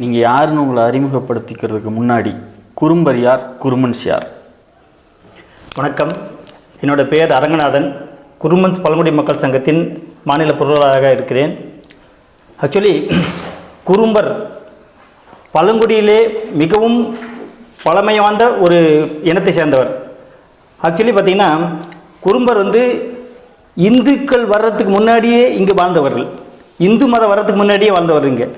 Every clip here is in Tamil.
நீங்கள் யாருன்னு உங்களை அறிமுகப்படுத்திக்கிறதுக்கு முன்னாடி குறும்பர் யார் குருமன்ஸ் யார்? வணக்கம். என்னோட பெயர் அரங்கநாதன். குருமன்ஸ் பழங்குடி மக்கள் சங்கத்தின் மாநில பொருளாளராக இருக்கிறேன். ஆக்சுவலி குறும்பர் பழங்குடியிலே மிகவும் பழமை வாய்ந்த ஒரு இனத்தை சேர்ந்தவர். ஆக்சுவலி பார்த்தீங்கன்னா குறும்பர் வந்து இந்துக்கள் வர்றதுக்கு முன்னாடியே இங்கே வாழ்ந்தவர்கள். இந்து மதம் வர்றதுக்கு முன்னாடியே வாழ்ந்தவர் இங்கே.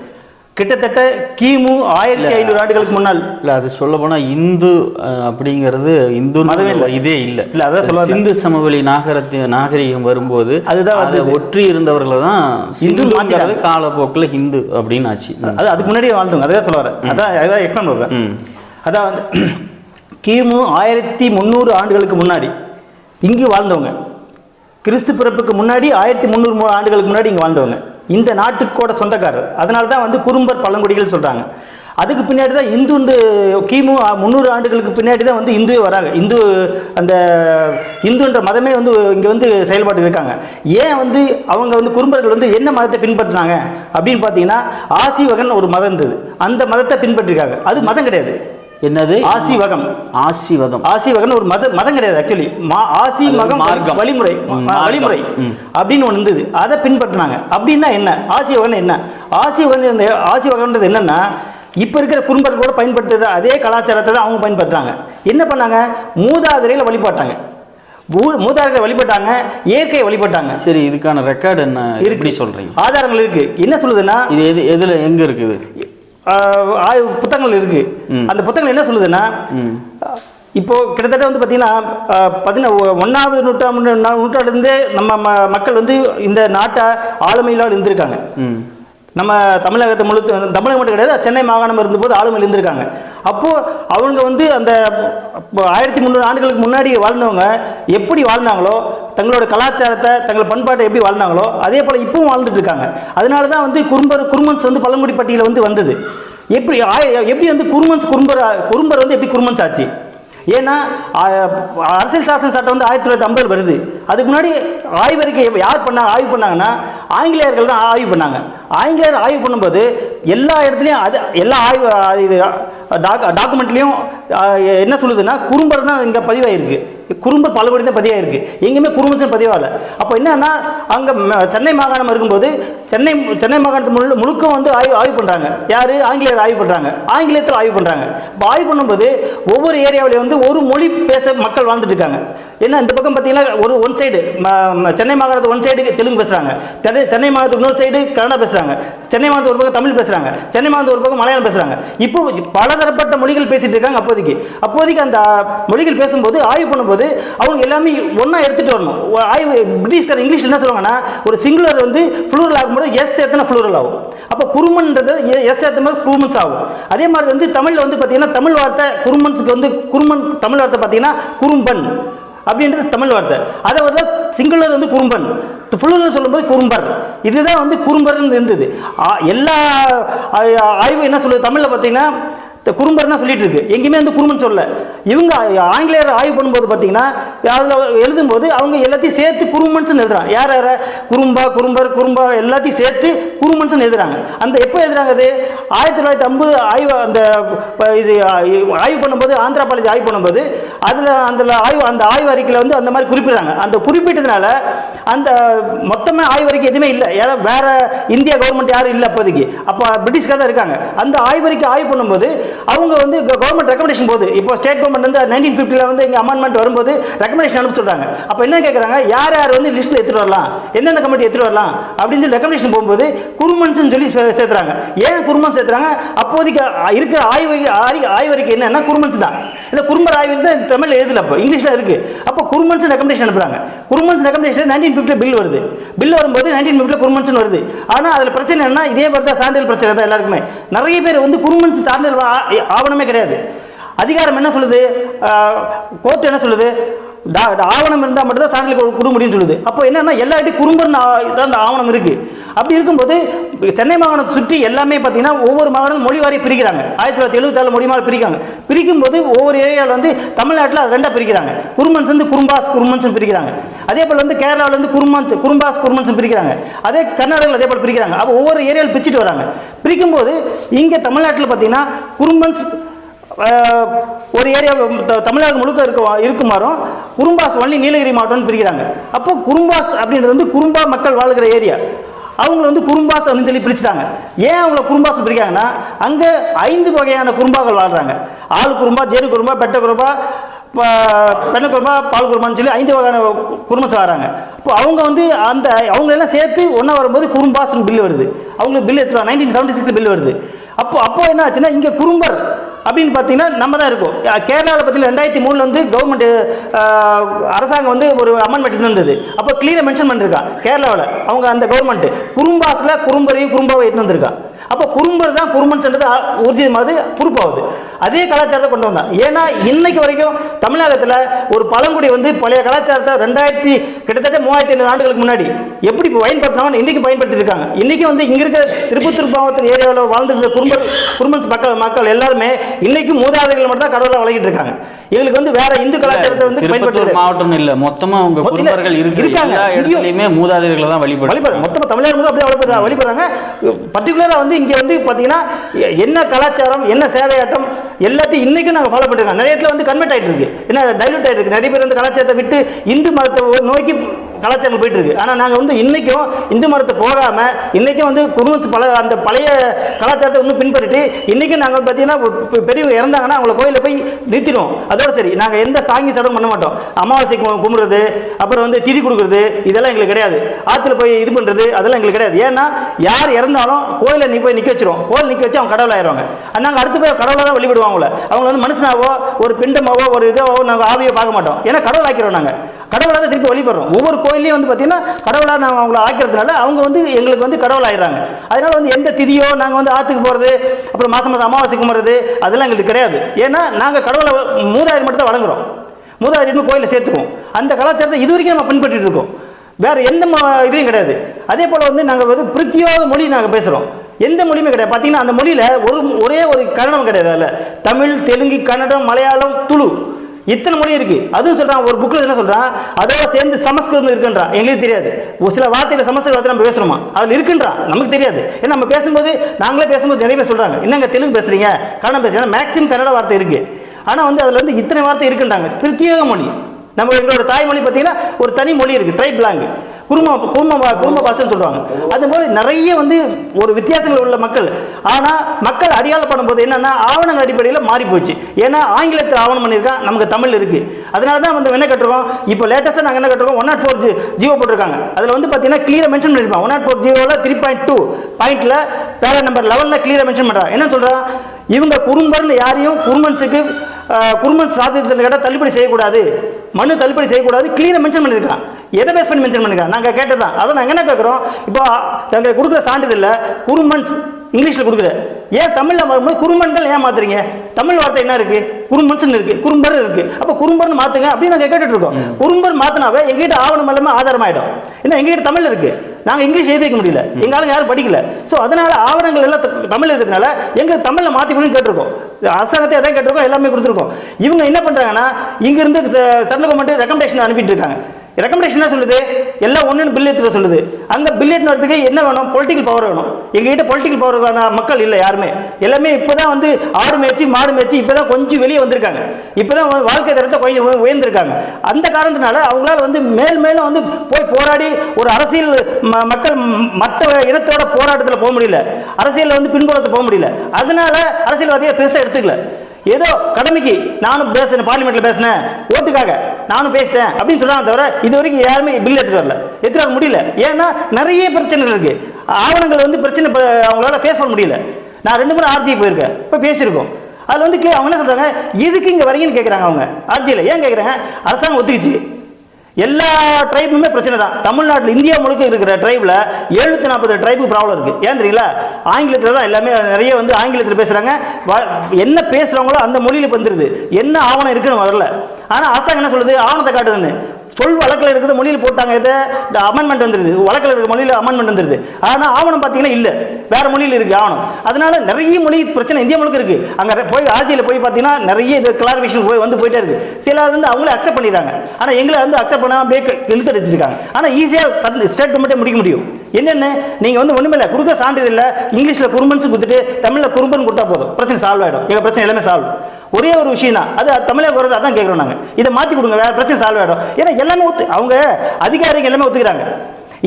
கிட்டத்தட்ட கிமு ஆயிரத்தி ஐநூறு ஆண்டுகளுக்கு முன்னால். இல்லை அது சொல்ல போனால் இந்து அப்படிங்கிறது இந்து மதமே இல்ல. இதே இல்லை. இல்ல, அதான் சொல்ல வந்தேன். சிந்து சமவெளி நாகரத்து நாகரிகம் வரும்போது அதுதான் அதை ஒற்றி இருந்தவர்களை தான் இந்து இந்துங்கிறது காலப்போக்கில் ஹிந்து அப்படின்னு ஆச்சு. அது அதுக்கு முன்னாடியே வாழ்ந்தவங்க அதான் சொல்ல வரேன் அதான் அதான் எக்ஸ்பிளைன் பண்ணுறேன் அதான் வந்து கிமு ஆயிரத்தி முந்நூறு ஆண்டுகளுக்கு முன்னாடி இங்கு வாழ்ந்தவங்க. கிறிஸ்து பிறப்புக்கு முன்னாடி ஆயிரத்தி முந்நூறு ஆண்டுகளுக்கு முன்னாடி இங்கே வாழ்ந்தவங்க. இந்த நாட்டுக்கோட சொந்தக்காரர். அதனால தான் வந்து குறும்பர் பழங்குடிகள் சொல்கிறாங்க அதுக்கு பின்னாடி தான் இந்து இந்த கிமு முந்நூறு ஆண்டுகளுக்கு பின்னாடி தான் வந்து இந்துவே வராங்க. இந்து அந்த இந்துன்ற மதமே வந்து இங்கே வந்து செயல்பாட்டு இருக்காங்க. ஏன் வந்து அவங்க வந்து குறும்பர்கள் வந்து என்ன மதத்தை பின்பற்றினாங்க அப்படின்னு பார்த்தீங்கன்னா ஆசிவகன் ஒரு மதம் இருந்தது. அந்த மதத்தை பின்பற்றிருக்காங்க. அது மதம் கிடையாது. என்னது? ஆசிவகம். ஆசிவதம் ஆசிவகன் ஒரு மத மதம் கிடையாது ஆக்சுவலி ஆசி மகம் மார்க்கம். வழிமுறை. வழிமுறை. அப்படின்னு ஒன்று இருந்தது. அதை பின்பற்றினாங்க. அப்படின்னா என்ன? ஆசிவகன் என்ன? ஆசிவகன் இந்த ஆசிவகன்றது என்னன்னா இப்போ இருக்கிற குறும்பர்கள் கூட பயன்படுத்துகிற அதே கலாச்சாரத்தை தான் அவங்க பயன்படுத்துறாங்க. என்ன பண்ணாங்க? மூதாதையர்களை வழிபாட்டாங்க. மூ- மூதாதையர்களை வழிபட்டாங்க இயற்கையை வழிபட்டாங்க. சரி இதுக்கான ரெக்கார்டு என்ன. எப்படி சொல்றீங்க? ஆதாரங்கள் இருக்கு. என்ன சொல்லுதுன்னா இது எது எதுல எங்க இருக்குது? ஆய்வு புத்தகங்கள் இருக்கு. அந்த புத்தகங்கள் என்ன சொல்லுதுன்னா இப்போ கிட்டத்தட்ட வந்து பார்த்தீங்கன்னா பதின ஒன்றாவது நூற்றாண்டு நூற்றாண்டுலேருந்தே நம்ம மக்கள் வந்து இந்த நாட்டை ஆளுமையிலால் இருந்திருக்காங்க. நம்ம தமிழகத்தை முழு தமிழகம் மட்டும் கிடையாது சென்னை மாகாணம் இருந்தபோது ஆளுமையில் இருந்திருக்காங்க அப்போது அவங்க வந்து அந்த ஆயிரத்தி முந்நூறு ஆண்டுகளுக்கு முன்னாடி வாழ்ந்தவங்க எப்படி வாழ்ந்தாங்களோ தங்களோட கலாச்சாரத்தை தங்கள் பண்பாட்டை எப்படி வாழ்ந்தாங்களோ அதே போல் இப்பவும் வாழ்ந்துட்டு இருக்காங்க. அதனால தான் வந்து குறும்பர் குறுமன்ஸ் வந்து பழங்குடி பட்டியலில் வந்து வந்தது. எப்படி எப்படி வந்து குறுமன்ஸ் குறும்பர் குறும்பர் வந்து எப்படி குறுமன்ஸ் ஆச்சு? ஏன்னா அரசியல் சாசன சட்டம் வந்து ஆயிரத்தி தொள்ளாயிரத்தி ஐம்பது வருது. அதுக்கு முன்னாடி ஆய்வறிக்கை யார் பண்ணாங்க ஆய்வு பண்ணாங்கன்னா ஆங்கிலேயர்கள் தான் ஆய்வு பண்ணாங்க. ஆங்கிலேயர் ஆய்வு பண்ணும்போது எல்லா இடத்துலையும் அது எல்லா ஆய்வு ஆ, டாக் டாக்குமெண்ட்லேயும் என்ன சொல்லுதுன்னா குறும்பர் தான் இங்கே பதிவாயிருக்கு. குறும்பர் பலபடி தான் பதிவாயிருக்கு எங்கேயுமே குறும்பன் பதிவாகல. அப்போ என்னன்னா அங்கே சென்னை மாகாணம் இருக்கும்போது சென்னை சென்னை மாகாணத்து முழு முழுக்க வந்து ஆய்வு ஆய்வு பண்ணுறாங்க யார்? ஆங்கிலேயர் ஆய்வு பண்ணுறாங்க ஆங்கிலேயத்தில் ஆய்வு பண்ணுறாங்க இப்போ ஆய்வு பண்ணும்போது ஒவ்வொரு ஏரியாவிலையும் வந்து ஒரு மொழி பேச மக்கள் வாழ்ந்துட்டு இருக்காங்க. ஏன்னா இந்த பக்கம் பார்த்தீங்கன்னா ஒரு ஒன் சைடு சென்னை மாகாணத்து ஒன் சைடு தெலுங்கு பேசுகிறாங்க சென்னை சென்னை மாகாணத்து இன்னொரு சைடு கன்னடா பேசுகிறாங்க சென்னை மாகாணத்து ஒரு பக்கம் தமிழ் பேசுகிறாங்க சென்னை மாகாணத்து ஒரு பக்கம் மலையாளம் பேசுகிறாங்க இப்போ பலதரப்பட்ட மொழிகள் பேசிட்டு இருக்காங்க அப்போதைக்கு. அப்போதைக்கு அந்த மொழிகள் பேசும்போது ஆய்வு பண்ணும்போது அவங்க எல்லாமே ஒன்றா எடுத்துகிட்டு வரணும். ஆய்வு பிரிட்டிஷ்கார் இங்கிலீஷ் என்ன சொல்லுவாங்கன்னா ஒரு சிங்குலர் வந்து ஃப்ளூரல் ஆகும்போது எஸ் எத்தனை ஃப்ளூரல் ஆகும். அப்போ குருமன்றது எஸ் சேர்த்த மாதிரி குருமன்ஸ் ஆகும். அதே மாதிரி வந்து தமிழில் வந்து பார்த்தீங்கன்னா தமிழ் வார்த்தை குருமன்ஸுக்கு வந்து குருமன் தமிழ் வார்த்தை பார்த்தீங்கன்னா குறும்பன் அப்படின்றது தமிழ் வார்த்தை. அதை வந்து சிங்குலர் வந்து குறும்பன். ஃபுல்லில் சொல்லும்போது குறும்பர். இதுதான் வந்து குறும்பர்னு இருந்தது. எல்லா ஆய்வு என்ன சொல்லுது? தமிழில் பார்த்தீங்கன்னா இந்த குறும்பர் தான் சொல்லிட்டு இருக்கு. எங்கேயுமே வந்து குறும்பன் சொல்ல இவங்க ஆங்கிலேயர் ஆய்வு பண்ணும்போது பார்த்தீங்கன்னா அதில் எழுதும்போது அவங்க எல்லாத்தையும் சேர்த்து குறும்பன்ஸ் எழுதுறாங்க. யார் யார குறும்பா குறும்பர் குறும்பா எல்லாத்தையும் சேர்த்து குறும்பன்ஸ் எழுதுறாங்க. அந்த எப்போ எழுதுறாங்க அது? ஆயிரத்தி தொள்ளாயிரத்தி ஐம்பது ஆய்வு அந்த இது ஆய்வு பண்ணும்போது ஆந்திரா காலேஜ் ஆய்வு பண்ணும்போது அதில் அந்த ஆய்வு அந்த ஆய்வு அறிக்கையில் வந்து அந்த மாதிரி குறிப்பிடுறாங்க. அந்த குறிப்பிட்டதுனால அந்த மொத்தமே ஆய்வறிக்கை எதுவுமே இல்லை. யாரோ வேற இந்திய கவர்மெண்ட் யாரும் இல்லை அப்போதைக்கு. அப்போ பிரிட்டிஷ்கார தான் இருக்காங்க. அந்த ஆய்வறிக்கை ஆய்வு பண்ணும்போது அவங்க வந்து கவர்மெண்ட் ரெக்கமெண்டேஷன் போது இப்போ ஸ்டேட் கவர்மெண்ட் வந்து நைன்டீன் ஃபிஃப்டியில் வந்து இங்கே அமெண்ட்மெண்ட் வரும்போது ரெக்கமெண்டேஷன் அனுப்பி சொல்கிறாங்க அப்போ என்ன கேட்குறாங்க யார் யார் வந்து லிஸ்ட்டில் எடுத்துகிட்டு வரலாம்? எந்தெந்த கமிட்டி எடுத்துகிட்டு வரலாம்? அப்படின்னு சொல்லி ரெக்கமெண்டேஷன் போகும்போது குருமன்ஸ்னு சொல்லி சேர்த்துறாங்க. ஏன் குருமன் சேர்த்துறாங்க? அப்போதைக்கு இருக்கிற ஆய்வு- ஆய்வறிக்கை என்னன்னா குருமன்ஸ் தான். இல்லை குறும்பர் ஆய்வு தான் தமிழ் எழுதல அப்போ. இங்கிலீஷில் இருக்கு. அப்போ குருமன்ஸ் ரெக்கமெண்டேஷன் அனுப்புறாங்க. குருமன்ஸ் ரெக்கமெண்டேஷன் நைன்டீன் ஃபிஃப்டியில் பில் வருது. பில் வரும்போது நைன்டீன் ஃபிஃப்டியில் குருமன்ஸ்னு வருது. ஆனால் அதில் பிரச்சனை என்னன்னா இதே மாதிரி தான் சான்றிதழ் பிரச்சனை தான் எல்லாருக்குமே. நிறைய பேர் வந்து குருமன்ஸ் சான்றிதழ் ஆவணமே கிடையாது. அதிகாரம் என்ன சொல்லுது? கோர்ட் என்ன சொல்லுது? டா- ஆவணம் இருந்தால் மட்டும்தான் சான்றிதழ் கொடுக்க முடியும்னு சொல்லுது. அப்போ என்னன்னா எல்லா இடத்தையும் குறும்பர்னு தான் அந்த ஆவணம் இருக்குது அப்படி இருக்கும்போது சென்னை மாகாணத்தை சுற்றி எல்லாமே பார்த்தீங்கன்னா ஒவ்வொரு மாகாணம் மொழி வாரி பிரிக்கிறாங்க. ஆயிரத்தி தொள்ளாயிரத்தி எழுபத்தாறு மொழி மாதிரி பிரிக்காங்க பிரிக்கும் போது ஒவ்வொரு ஏரியாவில் வந்து தமிழ்நாட்டில் அது ரெண்டாக பிரிக்கிறாங்க. குருமன்ஸ் வந்து குறும்பாஸ் குருமன்ஸ் பிரிக்கிறாங்க. அதே போல் வந்து கேரளாவில் வந்து குருமன்ஸ் குறும்பாஸ் குருமன்ஸ் பிரிக்கிறாங்க. அதே கர்நாடகாவில் அதே போல் பிரிக்கிறாங்க. அப்போ ஒவ்வொரு ஏரியாவில் பிரிச்சுட்டு வராங்க. பிரிக்கும்போது இங்கே தமிழ்நாட்டில் பார்த்தீங்கன்னா குறும்பன்ஸ் ஒரு ஏரியா தமிழ்நாடு முழுக்க இருக்க இருக்குமாறும் குறும்பாஸ் வள்ளி நீலகிரி மாவட்டம்னு பிரிக்கிறாங்க. அப்போ குறும்பாஸ் அப்படின்றது வந்து குறும்பா மக்கள் வாழ்கிற ஏரியா. அவங்கள வந்து குறும்பாஸ் அப்படின்னு சொல்லி பிரிச்சுட்டாங்க. ஏன் அவங்கள குறும்பாஸ் பிரிக்காங்கன்னா அங்கே ஐந்து வகையான குறும்பாக்கள் வாழ்கிறாங்க ஆள் குறும்பா ஜேடு குறும்பா பெட்ட குறும்பா பெண்ண குறும்பா பால் குறும்பான்னு சொல்லி ஐந்து வகையான குடும்பத்தை வராங்க இப்போ அவங்க வந்து அந்த அவங்க எல்லாம் சேர்த்து ஒன்றா வரும்போது குறும்பாஸ்னு பில் வருது. அவங்களுக்கு பில் எடுத்துருவாங்க நைன்டீன் செவன்டி சிக்ஸில் பில் வருது. அப்போ அப்போ என்ன ஆச்சுன்னா இங்கே குறும்பர் அப்படின்னு பார்த்தீங்கன்னா நம்ம தான் இருக்கோம் கேரளாவில் பற்றி ரெண்டாயிரத்தி மூணில் வந்து கவர்மெண்ட் அரசாங்கம் வந்து ஒரு அமெண்ட்மெண்ட் இருந்தது அப்போ கிளியராக மென்ஷன் பண்ணிருக்கா. கேரளாவில் அவங்க அந்த கவர்மெண்ட் குறும்பாஸில் குறும்பரையும் குறும்பாவை எட்டு வந்திருக்கா. அப்போ குறும்பர் தான் குறும்பன் சொன்னது ஊர்ஜிதமாவது பொறுப்பாகுது அதே கலாச்சாரத்தை கொண்டு வந்தான். ஏன்னா இன்னைக்கு வரைக்கும் தமிழகத்தில் ஒரு பழங்குடி வந்து பழைய கலாச்சாரத்தை ரெண்டாயிரத்தி கிட்டத்தட்ட மூவாயிரத்தி ஐநூறு ஆண்டுகளுக்கு முன்னாடி எப்படி பயன்படுத்தினாங்க இன்னைக்கு பயன்படுத்தி இருக்காங்க. இன்னைக்கு வந்து இங்க இருக்கிற திருப்பத்தூர் மாவட்டத்தில் ஏரியாவில் வாழ்ந்துருக்கிற குறும்பர் குறும்பன் மக்கள் மக்கள் எல்லாருமே இன்னைக்கு மூதாதைகள் மட்டும் தான் கடவுளை வழங்கிட்டு இருக்காங்க. எங்களுக்கு வந்து வேற இந்து கலாச்சாரத்தை வந்து பயன்படுத்தி மாவட்டம் இல்ல. மொத்தமா மொத்தம் குடும்பர்கள் இருக்கு இருக்காங்க. இடத்துலயுமே மூதாதையர்களை தான் வழிபடு வழிபடுற மொத்தமாக தமிழ்நாடு முழுக்க அப்படியே வழிபடுறாங்க. வழிபடுறாங்க பர்டிகுலராக வந்து இங்கே வந்து பார்த்தீங்கன்னா எ- என்ன கலாச்சாரம் என்ன சேவையாட்டம் எல்லாத்தையும் இன்றைக்கும் நாங்கள் ஃபாலோ பண்ணிருக்கோம் நிறைய இடத்துல வந்து கன்வெர்ட் ஆகிட்டு இருக்கு. என்ன டைலூட் ஆகிட்டு இருக்கு. நிறைய பேர் வந்து கலாச்சாரத்தை விட்டு இந்து மதத்தை நோக்கி கலாச்சாரம் போயிட்டு இருக்கு ஆனால் நாங்கள் வந்து இன்றைக்கும் இந்து மரத்தை போகாமல் இன்றைக்கும் வந்து குடும்பத்து பல அந்த பழைய கலாச்சாரத்தை இன்னும் பின்பற்றிட்டு இன்றைக்கும் நாங்கள் பார்த்தீங்கன்னா பெரியவங்க இறந்தாங்கன்னா அவங்கள கோயிலில் போய் நிறுத்திடுவோம். அதோட சரி நாங்கள் எந்த சாங்கி சடங்கும் பண்ண மாட்டோம். அமாவாசை கும்புறது கும்பிடுறது அப்புறம் வந்து திதி கொடுக்குறது இதெல்லாம் எங்களுக்கு கிடையாது. ஆற்றுல போய் இது பண்ணுறது அதெல்லாம் எங்களுக்கு கிடையாது. ஏன்னா யார் இறந்தாலும் கோயிலில் நீ போய் நிற்க வச்சிரும். கோயில் நிற்க வச்சு அவங்க கடவுள் ஆயிடுவாங்க. நாங்கள் அடுத்து போய் கடவுளாக தான் வழிபடுவாங்க அவங்கள. அவங்க வந்து மனுஷனாவோ ஒரு பிண்டமாவோ ஒரு இதாவோ நாங்கள் ஆவியோ பார்க்க மாட்டோம். ஏன்னா கடவுள் ஆக்கிறோம் நாங்கள் கடவுளாக தான் திருப்பி வழிபடுறோம். ஒவ்வொரு கோயிலையும் வந்து பார்த்தீங்கன்னா கடவுளாக நாங்கள் அவங்கள ஆக்கிறதுனால அவங்க வந்து எங்களுக்கு வந்து கடவுள் ஆயிடுறாங்க அதனால வந்து எந்த திதியோ நாங்கள் வந்து ஆற்றுக்கு போகிறது அப்புறம் மாதம் மாதம் அமாவாசைக்கு போகிறது அதெல்லாம் எங்களுக்கு கிடையாது. ஏன்னா நாங்கள் கடவுளை மூதாயிரம் மட்டும் தான் வழங்குறோம் மூதாயிரம்னு கோயிலில் சேர்த்துக்குவோம். அந்த கலாச்சாரத்தை இது வரைக்கும் நம்ம பின்பற்றிட்டு இருக்கோம். வேற எந்த இதுவும் கிடையாது. அதே போல் வந்து நாங்கள் வந்து பிரத்யோக மொழி நாங்கள் பேசுகிறோம் எந்த மொழியுமே கிடையாது. பார்த்தீங்கன்னா அந்த மொழியில் ஒரு ஒரே ஒரு கன்னடம் கிடையாது அதில். தமிழ் தெலுங்கு கன்னடம் மலையாளம் துளு. இத்தனை மொழி இருக்கு. அதுவும் சொல்றான் ஒரு புக்கில் என்ன சொல்றான்? அதோட சேர்ந்து சமஸ்கிருதம் இருக்குன்றான். எங்களுக்கு தெரியாது. ஒரு சில வார்த்தையில சமஸ்கிருத வார்த்தை நம்ம பேசுறோமா? அதில் இருக்குன்றான் நமக்கு தெரியாது. ஏன்னா நம்ம பேசும்போது நாங்களே பேசும்போது நிறைய பேர் சொல்றாங்க. என்னங்க தெலுங்கு பேசுறீங்க? கன்னடம் பேசுறீங்க? மேக்ஸிமம் கன்னட வார்த்தை இருக்கு. ஆனால் வந்து அதில் வந்து இத்தனை வார்த்தை இருக்குன்றாங்க. பிரத்யேக மொழி. நம்ம எங்களோட தாய்மொழி பார்த்தீங்கன்னா ஒரு தனி மொழி இருக்கு. ட்ரைப் லாங்குவேஜ் குருமா குருமா குரும குடும்ப பாஷைன்னு சொல்றாங்க. அது போல நிறைய வந்து ஒரு வித்தியாசங்கள் உள்ள மக்கள். ஆனால் மக்கள் அடையாளப்படும் போது என்னன்னா ஆவணங்கள் அடிப்படையில் மாறி போச்சு. ஏன்னா ஆங்கிலத்தில் ஆவணம் பண்ணியிருக்கான் நமக்கு தமிழ் இருக்கு. அதனால தான் வந்து என்ன கட்டுறோம்? இப்போ லேட்டஸ்ட்டாக நாங்கள் என்ன கட்டுறோம்? One nought four G Jio போட்டிருக்காங்க. அதில் வந்து பார்த்தீங்கன்னா கிளியராக மென்ஷன் பண்ணியிருப்பான். ஒன் நாட் ஃபோர் ஜியோவில் த்ரீ பாயிண்ட் டூ பாயிண்டில் பேர நம்பர் லெவலில் கிளியராக மென்ஷன் பண்ணுறான் என்ன சொல்கிறான் இவங்க குறும்பர்னு யாரையும் குறும்பன்ஸுக்கு குறும்பன் சாத்தியத்தில் கேட்டால் தள்ளுபடி செய்யக்கூடாது. மனு தள்ளுபடி செய்யக்கூடாது. கிளியராக மென்ஷன் பண்ணியிருக்கான். எதை பேஸ் பண்ணி மென்ஷன் பண்ணிருக்கான் நாங்கள் கேட்டதான் அதை நாங்கள் என்ன கேட்குறோம் இப்போ நாங்கள் கொடுக்குற சான்றிதழில் குறும்பன்ஸ் இங்கிலீஷில் கொடுக்குற ஏன் தமிழில் வரும்போது குறும்பன்கள் ஏன் மாத்துறீங்க? தமிழ் வார்த்தை என்ன இருக்கு? குறும்பன்ஸ்னு இருக்கு குறும்பர் இருக்கு. அப்போ குறும்பர்னு மாத்துங்க அப்படின்னு நாங்கள் கேட்டுட்டு இருக்கோம். குறும்பர் மாத்தினாவே எங்ககிட்ட ஆவணம் எல்லாமே ஆதாரமாயிடும் ஏன்னா எங்ககிட்ட தமிழ் இருக்கு. நாங்கள் இங்கிலீஷ் எழுதி வைக்க முடியல. எங்க ஆளுங்க யாரும் படிக்கல. ஸோ அதனால ஆவணங்கள் எல்லாம் தமிழ் இருக்கிறதுனால எங்களுக்கு தமிழில் மாற்றி கொடுன்னு கேட்டிருக்கோம். அரசாங்கத்தை எதாவது கேட்டிருக்கோம் எல்லாமே கொடுத்துருக்கோம். இவங்க என்ன பண்ணுறாங்கன்னா இங்கிருந்து சென்ட்ரல் கவர்மெண்ட் ரெக்கமெண்டேஷன் அனுப்பிட்டு இருக்காங்க. ரெக்கமெண்டேஷன் என்ன சொல்லுது? எல்லாம் ஒன்றுன்னு பில் எடுத்துட்டு சொல்லுது. அங்கே பில் எடுத்து என்ன வேணும்? பொலிட்டிக்கல் பவர் வேணும். எங்ககிட்ட பொலிட்டிக்கல் பவருக்கான மக்கள் இல்லை யாருமே. எல்லாமே இப்போ தான் வந்து ஆடு மேய்ச்சி மாடு மேய்ச்சி இப்போ தான் கொஞ்சம் வெளியே வந்திருக்காங்க. இப்போ தான் வாழ்க்கை தரத்தை கொஞ்சம் உயர்ந்திருக்காங்க. அந்த காரணத்தினால அவங்களால வந்து மேல் மேலும் வந்து போய் போராடி ஒரு அரசியல் ம- மக்கள் மற்ற இனத்தோட போராட்டத்தில் போக முடியல. அரசியலில் வந்து பின்புறத்து போக முடியல. அதனால அரசியல்வாதியை பெருசாக எடுத்துக்கல. ஏதோ கடமைக்கு நானும் பேசினேன் பார்லிமெண்ட்ல பேசினேன். ஓட்டுக்காக நானும் பேசிட்டேன் அப்படின்னு சொல்றாங்க தவிர இது வரைக்கும் யாருமே பில் எடுத்துட்டு வரல. எடுத்துட்டு வர முடியல. ஏன்னா நிறைய பிரச்சனைகள் இருக்கு. ஆவணங்கள் வந்து பிரச்சனை அவங்களால ஃபேஸ் பண்ண முடியல. நான் ரெண்டு முறை ஆர்ஜி போயிருக்கேன். இப்போ பேசியிருக்கோம். அதில் வந்து அவங்க என்ன சொல்றாங்க? எதுக்கு இங்கே வரீங்கன்னு கேட்குறாங்க அவங்க. ஆர்ஜியில் ஏன் கேட்குறாங்க அரசாங்கம் ஒத்துக்குச்சு. எல்லா ட்ரைபுமே பிரச்சனை தான். தமிழ்நாட்டில் இந்தியா முழுக்க இருக்கிற ட்ரைபில் எழுநூத்தி நாற்பது ட்ரைபு ப்ராப்ளம் இருக்குது ஏன் தெரியல? ஆங்கிலத்தில் தான் எல்லாமே நிறைய வந்து ஆங்கிலத்தில் பேசுகிறாங்க என்ன பேசுகிறவங்களோ அந்த மொழியில் வந்துருது. என்ன ஆவணம் இருக்குன்னு வரல ஆனால் அரசாங்கம் என்ன சொல்லுது? ஆவணத்தை காட்டுதுன்னு. சொல் வழக்கில் இருக்கிற மொழியில் போட்டாங்க இந்த அமெண்ட்மெண்ட் வந்துருது. வழக்கில் இருக்கிற மொழியில் அமெண்ட்மெண்ட் வந்துருது. ஆனால் ஆவணம் பார்த்தீங்கன்னா இல்லை. வேறு மொழியில் இருக்குது ஆவணம். அதனால நிறைய மொழி பிரச்சனை இந்தியா முழுக்க இருக்குது அங்கே போய் ஆட்சியில் போய் பார்த்தீங்கன்னா நிறைய இது கிளாரிஃபிகேஷன் போய் வந்து போயிட்டே இருக்குது சில வந்து அவங்களே அக்செப்ட் பண்ணிடுறாங்க. ஆனால் எங்களை வந்து அக்செப்ட் பண்ணாமல் அப்படியே இழுத்து அடிச்சிருக்காங்க. ஆனால் ஈஸியாக ஸ்டேட் ஸ்டேட்மெண்ட்டே முடிக்க முடியும். என்னென்ன? நீங்கள் வந்து ஒன்றுமே இல்லை. கொடுக்க சான்றிதழ் இல்லை. இங்கிலீஷில் குறும்பன்ஸ் கொடுத்துட்டு தமிழில் குறும்பன் கொடுத்தா போதும். பிரச்சனை சால்வ் ஆகிடும் எங்கள் பிரச்சனை எல்லாமே சால்வ் ஒரே ஒரு விஷயம் தான் அது தமிழக வருது அதான் கேட்குறோம் நாங்கள் இதை மாற்றி கொடுங்க வேற பிரச்சனை சால்வ் ஆகிடும் ஏன்னா எல்லாமே ஒத்து அவங்க அதிகாரிகள் எல்லாமே ஒத்துக்கிறாங்க.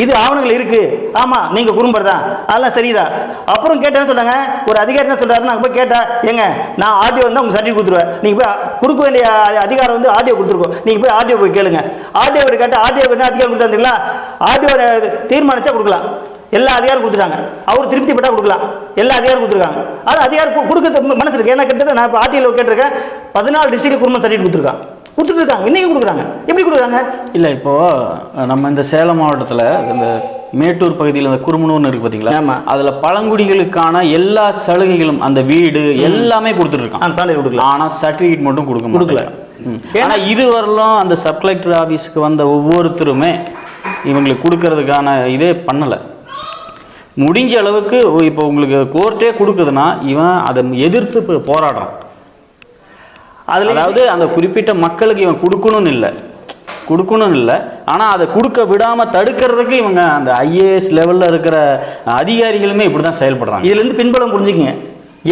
இது ஆவணங்கள் இருக்கு. ஆமா நீங்க குறும்பர் தான் அதெல்லாம் சரிதான் அப்புறம் கேட்டேன்னு சொன்னாங்க ஒரு அதிகாரி என்ன சொல்றாரு நான் போய் கேட்டா ஏங்க நான் ஆடியோ வந்து உங்களுக்கு சர்டிஃபிகேட் கொடுத்துருவேன். நீங்க போய் கொடுக்க வேண்டிய அதிகாரம் வந்து ஆடியோ கொடுத்துருக்கோம். நீங்க போய் ஆடியோ போய் கேளுங்க. ஆடியோ கேட்டு ஆடியோ என்ன அதிகாரம் கொடுத்தாருங்களா ஆடியோ தீர்மானிச்சா கொடுக்கலாம். எல்லா அதிகாரம் கொடுத்துட்டாங்க. அவர் திருப்தி பட்டா கொடுக்கலாம். எல்லா அதிகாரம் கொடுத்துருக்காங்க. அது அதிகாரம் கொடுக்க மனசு இருக்கு. ஏன்னா கிட்டத்தட்ட நான் இப்போ கேட்டிருக்கேன். பதினாலு டிஸ்ட்ரிக்ட் குடும்பம் சர்டிஃபிகேட் கொடுத்துருக்கான். கொடுத்துட்டு இருக்காங்க இன்னைக்கு கொடுக்குறாங்க. எப்படி கொடுக்குறாங்க? இல்லை இப்போ நம்ம இந்த சேலம் மாவட்டத்தில் இந்த மேட்டூர் பகுதியில் இந்த குறுமனூர்னு இருக்கு பார்த்தீங்களா ஆமா. அதில் பழங்குடிகளுக்கான எல்லா சலுகைகளும் அந்த வீடு எல்லாமே கொடுத்துருக்கான் அந்த சான்றிதழ் கொடுக்கலாம் ஆனால் சர்டிஃபிகேட் மட்டும் கொடுக்க கொடுக்கல. மாட்டேங்கிறாங்க. ஆனா இது வரலும் அந்த சப் கலெக்டர் ஆஃபீஸ்க்கு வந்த ஒவ்வொருத்தருமே இவங்களுக்கு கொடுக்கறதுக்கான இதே பண்ணலை. முடிஞ்ச அளவுக்கு இப்போ உங்களுக்கு கோர்ட்டே கொடுக்குதுன்னா இவன் அதை எதிர்த்து இப்போ போராடுறான். அதுல அதாவது அந்த குறிப்பிட்ட மக்களுக்கு இவன் கொடுக்கணும்னு இல்லை. கொடுக்கணும்னு இல்லை. ஆனால் அதை கொடுக்க விடாமல் தடுக்கிறதுக்கு இவங்க அந்த ஐஏஎஸ் லெவலில் இருக்கிற அதிகாரிகளுமே இப்படி தான் செயல்படுறாங்க. இதுல இருந்து பின்புலம் புரிஞ்சுக்கங்க.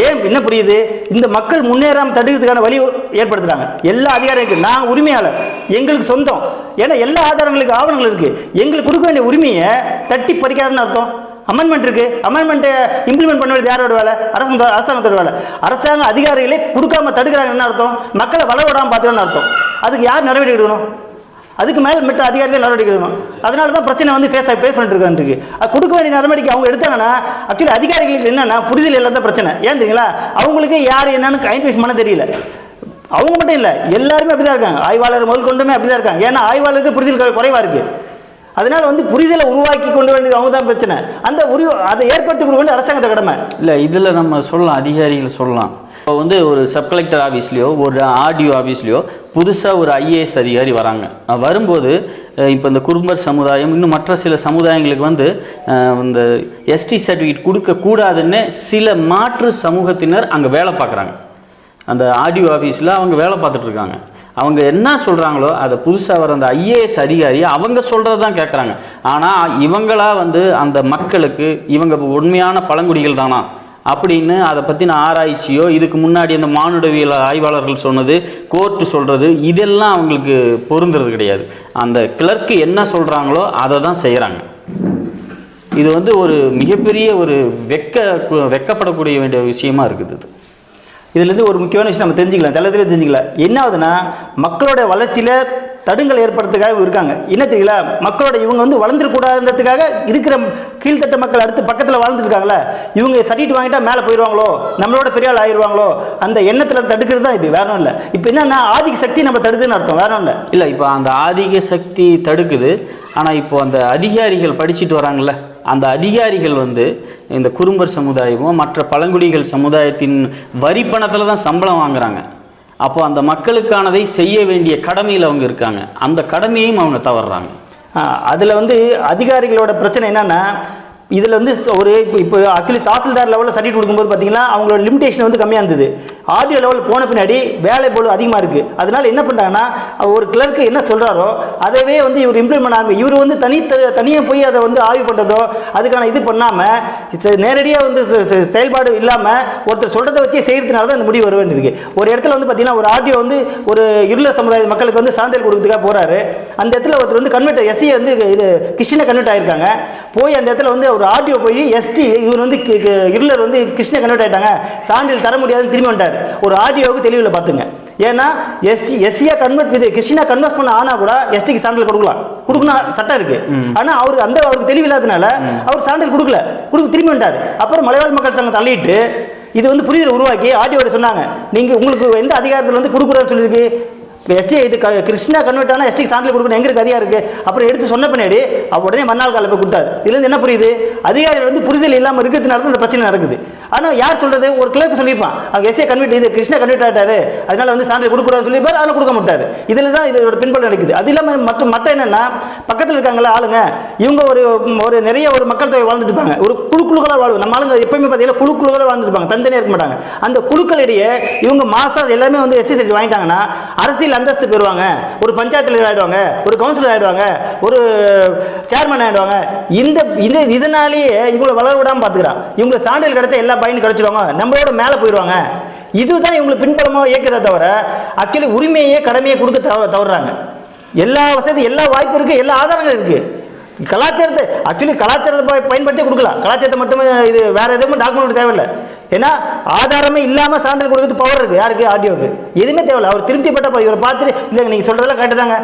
ஏன் என்ன புரியுது? இந்த மக்கள் முன்னேறாம தடுக்கிறதுக்கான வழி ஏற்படுத்துறாங்க. எல்லா அதிகாரம் இருக்கு நான் உரிமையாளர். எங்களுக்கு சொந்தம். ஏன்னா எல்லா ஆதாரங்களுக்கு ஆவணங்கள் இருக்கு. எங்களுக்கு கொடுக்க வேண்டிய உரிமையை தட்டி பறிக்காதுன்னு அர்த்தம். அமெண்ட்மெண்ட் இருக்கு. அமெண்ட்மெண்ட்டை இம்ப்ளிமெண்ட் பண்ண யாரோட வேலை? அரசாங்க அரசாங்கத்தோட வேலை. அரசாங்க அதிகாரிகளே கொடுக்காம தடுக்கிறாங்க என்ன அர்த்தம்? மக்களை வள விடாம பார்த்துக்கணும்னு அர்த்தம். அதுக்கு யார் நடவடிக்கை எடுக்கணும்? அதுக்கு மேல் மற்ற அதிகாரிகள் நடவடிக்கை எடுக்கணும். அதனால தான் பிரச்சனை வந்து ஃபேஸ் ஃபேஸ் பண்ணிட்டு இருக்கான்ருக்கு அது கொடுக்க வேண்டிய நடவடிக்கை அவங்க எடுத்தாங்கன்னா ஆக்சுவலி அதிகாரிகளுக்கு என்னன்னா புரிதல் இல்லாத பிரச்சனை. ஏன் தெரியுங்களா? அவங்களுக்கு யார் என்னன்னு ஐடென்டிஃபை பண்ண தெரியல. அவங்க மட்டும் இல்லை எல்லாருமே அப்படி தான் இருக்காங்க. ஆய்வாளர் முதல் கொண்டுமே அப்படி தான் இருக்காங்க. ஏன்னா ஆய்வாளருக்கு புரிதல் குறை- குறைவா இருக்கு. அதனால் வந்து புரிதலை உருவாக்கி கொண்டு வேண்டியது அவங்க தான் பிரச்சனை. அந்த உரி அதை ஏற்படுத்தி கொடுக்க வேண்டிய அரசாங்கத்தை கடமை. இல்லை இதில் நம்ம சொல்லலாம் அதிகாரிகள் சொல்லலாம். இப்போ வந்து ஒரு சப் கலெக்டர் ஆஃபீஸ்லேயோ ஒரு ஆர்டிஓ ஆஃபீஸ்லேயோ புதுசாக ஒரு ஐஏஎஸ் அதிகாரி வராங்க. வரும்போது இப்போ இந்த குறும்பர் சமுதாயம் இன்னும் மற்ற சில சமுதாயங்களுக்கு வந்து இந்த எஸ்டி சர்டிஃபிகேட் கொடுக்கக்கூடாதுன்னு சில மாற்று சமூகத்தினர் அங்கே வேலை பார்க்குறாங்க. அந்த ஆர்டிஓ ஆஃபீஸில் அவங்க வேலை பார்த்துட்ருக்காங்க அவங்க என்ன சொல்கிறாங்களோ அதை புதுசாக வர அந்த ஐஏஎஸ் அதிகாரி அவங்க சொல்கிறது தான் கேட்குறாங்க ஆனால் இவங்களா வந்து அந்த மக்களுக்கு இவங்க உண்மையான பழங்குடிகள் தானா? அப்படின்னு அதை பற்றின ஆராய்ச்சியோ இதுக்கு முன்னாடி அந்த மானுடவியல் ஆய்வாளர்கள் சொன்னது கோர்ட்டு சொல்கிறது இதெல்லாம் அவங்களுக்கு பொருந்துறது கிடையாது. அந்த கிளர்க்கு என்ன சொல்கிறாங்களோ அதை தான் செய்கிறாங்க இது வந்து ஒரு மிகப்பெரிய ஒரு வெக்க வெக்கப்படக்கூடிய வேண்டிய விஷயமா இருக்குது இதுலேருந்து ஒரு முக்கியமான விஷயம் நம்ம தெரிஞ்சுக்கலாம் தளத்தில் தெரிஞ்சுக்கலாம் என்ன ஆகுதுன்னா மக்களோட வளர்ச்சியில் தடுங்கல் ஏற்படுறதுக்காக இருக்காங்க. என்ன தெரியல மக்களோட இவங்க வந்து வளர்ந்துடக்கூடாதுன்றதுக்காக இருக்கிற கீழ்த்தட்ட மக்கள் அடுத்து பக்கத்தில் வாழ்ந்துருக்காங்களே இவங்க சட்டிட்டு வாங்கிட்டா மேலே போயிடுவாங்களோ? நம்மளோட பெரிய ஆள் ஆயிடுவாங்களோ? அந்த எண்ணத்தில் தடுக்கிறது தான் இது வேற இல்லை. இப்போ என்னன்னா ஆதிக்க சக்தி நம்ம தடுக்குதுன்னு அர்த்தம் வேற இல்லை. இல்லை இப்போ அந்த ஆதிக்க சக்தி தடுக்குது. ஆனால் இப்போ அந்த அதிகாரிகள் படிச்சுட்டு வராங்கல்ல அந்த அதிகாரிகள் வந்து இந்த குறும்பர் சமுதாயமும் மற்ற பழங்குடிகள் சமுதாயத்தின் வரி பணத்தில் தான் சம்பளம் வாங்குறாங்க. அப்போ அந்த மக்களுக்கானதை செய்ய வேண்டிய கடமையில் அவங்க இருக்காங்க. அந்த கடமையையும் அவங்க தவறுறாங்க. அதில் வந்து அதிகாரிகளோட பிரச்சனை என்னென்னா இதில் வந்து ஒரு இப்போ இப்போ ஆக்சுவலி தாசில்தார் லெவலில் சர்டிஃபிகேட் கொடுக்கும்போது பார்த்தீங்கன்னா அவங்களோட லிமிடேஷன் வந்து கம்மியாக இருந்தது. ஆடியோ லெவல் போன பின்னாடி வேலை போல அதிகமாக இருக்குது அதனால் என்ன பண்ணுறாங்கன்னா ஒரு கிளர்க்கு என்ன சொல்கிறாரோ அதவே வந்து இவர் இம்ப்ளிமெண்ட் ஆகும் இவர் வந்து தனி தனியாக போய் அதை வந்து ஆய்வு பண்ணுறதோ அதுக்கான இது பண்ணாமல் நேரடியாக வந்து செயல்பாடு இல்லாமல் ஒருத்தர் சொல்கிறத வச்சே செய்கிறதுனால தான் இந்த முடிவு வர வேண்டியது ஒரு இடத்துல வந்து பார்த்திங்கன்னா ஒரு ஆடியோ வந்து ஒரு இருள சமுதாய மக்களுக்கு வந்து சான்றிதழ் கொடுக்கறதுக்காக போகிறாரு அந்த இடத்துல ஒருத்தர் வந்து கன்வெர்ட் எஸ்சி வந்து இது கிறிஸ்டினை கன்வெர்ட் ஆகிருக்காங்க போய் அந்த இடத்துல வந்து ஒரு ஆடியோ போய் எஸ்டி இவர் வந்து இருளர் வந்து கிருஷ்ண கன்வெர்ட் ஆயிட்டாங்க. சான்றிதழ் தர முடியாதுன்னு திரும்பி வந்துட்டார். ஒரு ஆடியோவுக்கு தெளிவில் பார்த்துங்க. ஏன்னா எஸ்டி எஸ்சியா கன்வெர்ட் இது கிருஷ்ணா கன்வெர்ட் பண்ண ஆனா கூட எஸ்டிக்கு சான்றிதழ் கொடுக்கலாம். கொடுக்கணும் சட்டம் இருக்கு. ஆனா அவருக்கு அந்த அவருக்கு தெளிவில்லாதனால அவர் சான்றிதழ் கொடுக்கல. கொடுக்க திரும்பி வந்துட்டார். அப்புறம் மலைவாழ் மக்கள் சங்கம் தள்ளிட்டு இது வந்து புரிதல் உருவாக்கி ஆடியோட சொன்னாங்க. நீங்க உங்களுக்கு எந்த அதிகாரத்தில் வந்து கொடுக்குறேன்னு சொல்லியிருக்கு? இப்போ எஸ்டி இது க- கிருஷ்ணா கன்வெர்ட் ஆனால் எஸ்டிக்கு சான்றிதழ் கொடுக்கணும். எங்கே இருக்கு? அதிகாரம் இருக்குது அப்புறம் எடுத்து சொன்ன பின்னாடி உடனே மறுநாள் காலப்பை போய் கொடுத்தாரு. இதுலேருந்து என்ன புரியுது? அதிகாரிகள் வந்து புரிதல் இல்லாமல் இருக்கிறதுனால தான் இந்த பிரச்சனை நடக்குது. ஆனால் யார் சொல்கிறது ஒரு கிளர்க்கு சொல்லியிருப்பான். அவங்க எஸ்ஏ கன்வெர்ட் இது கிருஷ்ணா கன்வெர்ட் ஆகிட்டாரு அதனால வந்து சான்றிதழ் கொடுக்கூடாதுன்னு சொல்லியிருப்பார். அதில் கொடுக்க மாட்டாரு. இதில் தான் இதோட பின்பற்ற நடக்குது. அது இல்லாமல் மற்ற மற்ற என்னென்னா பக்கத்தில் இருக்காங்களா ஆளுங்க இவங்க ஒரு ஒரு நிறைய ஒரு மக்கள் தொகை வாழ்ந்துட்டு இருப்பாங்க. ஒரு குழு குழுக்களாக வாழ்வு நம்ம ஆளுங்க எப்பயுமே பார்த்தீங்கன்னா குழு குழுக்களாக வாழ்ந்துட்டு இருப்பாங்க. தனித்தனியாக இருக்க மாட்டாங்க. அந்த குழுக்களிடையே இவங்க மாசம் எல்லாமே வந்து எஸ்சி சர்டிஃபிகேட் வாங்கிட்டாங்கன்னா அரசியல் அந்தஸ்து பெறுவாங்க ஒரு பஞ்சாயத்து தலைவர் ஆயிடுவாங்க. ஒரு கவுன்சிலர் ஆயிடுவாங்க. ஒரு சேர்மன் ஆயிடுவாங்க. இந்த இந்த இதனாலேயே இவங்களை வளர விடாம பார்த்துக்கிறான் இவங்க சான்றிதழ் கிடைச்ச எல்லா பயனும் கிடைச்சிடுவாங்க நம்மளோட மேலே போயிடுவாங்க. இதுதான் இவங்களை பின்புறமாக இயக்கிறத தவிர ஆக்சுவலி உரிமையே கடமையை கொடுக்க தவ தவறுறாங்க. எல்லா வசதி எல்லா வாய்ப்பு இருக்குது எல்லா ஆதாரங்களும் இருக்குது கலாச்சாரத்தை ஆக்சுவலி கலாச்சாரத்தை பயன்படுத்தி கொடுக்கலாம். கலாச்சாரத்தை மட்டுமே இது வேறு எதுவும் டாக்குமெண்ட் தேவையில்லை. ஏன்னா ஆதாரமே இல்லாமல் சான்றிதழ் கொடுக்குறது பவர் இருக்குது யாருக்கு? ஆர்டிஓக்கு. எதுவுமே தேவையில்லை. அவர் திருப்திப்பட்ட இவரை பார்த்துட்டு இல்லைங்க நீங்கள் சொல்கிறதெல்லாம் கரெக்டு தாங்க.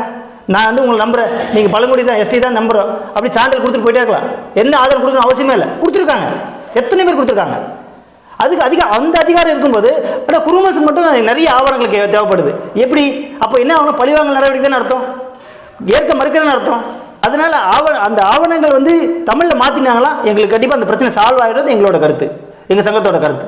நான் வந்து உங்களை நம்புறேன். நீங்கள் பழங்குடி தான் எஸ்டி தான் நம்புகிறோம் அப்படி சான்றிதழ் கொடுத்துட்டு போயிட்டே இருக்கலாம். என்ன ஆதாரம் கொடுக்கணும் அவசியமே இல்லை. கொடுத்துருக்காங்க. எத்தனை பேர் கொடுத்துருக்காங்க? அதுக்கு அதிக அந்த அதிகாரம் இருக்கும்போது ஆனால் குடும்பத்துக்கு மட்டும் நிறைய ஆவணங்களுக்கு தேவைப்படுது. எப்படி? அப்போ என்ன ஆகணும்? பழிவாங்கல் நடவடிக்கை தான் அர்த்தம் ஏற்க மறுக்கிறேன்னு அர்த்தம் அதனால ஆவ அந்த ஆவணங்கள் வந்து தமிழில் மாற்றினாங்களா எங்களுக்கு கண்டிப்பாக அந்த பிரச்சனை சால்வ் ஆகிடுறது எங்களோட கருத்து. எங்கள் சங்கத்தோட கருத்து?